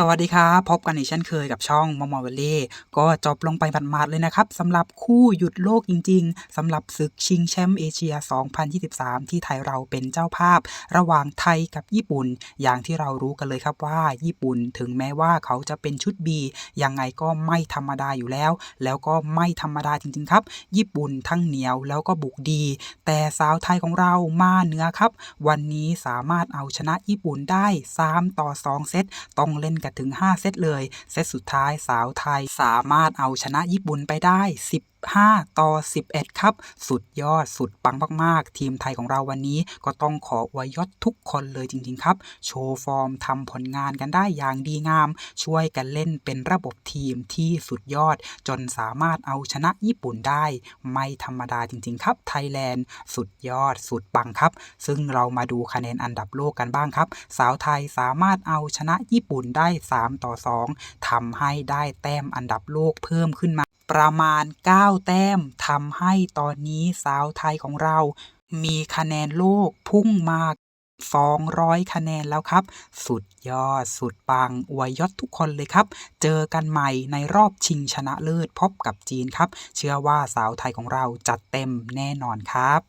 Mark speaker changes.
Speaker 1: สวัสดีครับ พบกันอีกเช่นเคยกับช่องมอมอเวลเล่ก็จบลงไปหมาดๆเลยนะครับสำหรับคู่หยุดโลกจริง ๆสำหรับศึกชิงแชมป์เอเชีย 2023 ที่ไทยเราเป็นเจ้าภาพ ระหว่างไทยกับญี่ปุ่น อย่างที่เรารู้กันเลยครับว่า ญี่ปุ่นถึงแม้ว่าเขาจะเป็นชุด B ยังไงก็ไม่ธรรมดาอยู่แล้ว แล้วก็ไม่ธรรมดาจริง ๆ ครับ ญี่ปุ่นทั้งเหนียวแล้วก็บุกดี แต่สาวไทยของเรามาเหนือครับ วันนี้สามารถเอาชนะญี่ปุ่นได้ 3 ต่อ 2 เซตต้องเล่นกันถึง 5 เซตเลย เซตสุดท้ายสาวไทยสามารถเอาชนะญี่ปุ่นไปได้ 15 ต่อ 11 ครับ สุดยอดสุดปังมากๆ ทีมไทยของเราวันนี้ก็ต้องขออวยยศทุกคนเลยจริง ๆ ครับ โชว์ฟอร์มทำผลงานกันได้อย่างดีงาม ช่วยกันเล่นเป็นระบบทีมที่สุดยอด จนสามารถเอาชนะญี่ปุ่นได้ ไม่ธรรมดาจริง ๆ ครับไทยแลนด์สุดยอดสุดปังครับ ซึ่งเรามาดูคะแนนอันดับโลกกันบ้างครับ สาวไทยสามารถเอาชนะญี่ปุ่นได้ 3 ต่อ 2ทำให้ได้แต้มอันดับโลกเพิ่มขึ้นมา ประมาณ 9 แต้มทำให้ตอนนี้สาวไทยของเรา มีคะแนนโลกพุ่งมาก200 คะแนนแล้วครับ สุดยอด สุดปัง อวยยศทุกคนเลยครับ เจอกันใหม่ในรอบชิงชนะเลิศพบกับจีนครับ เชื่อว่าสาวไทยของเราจัดเต็มแน่นอนครับ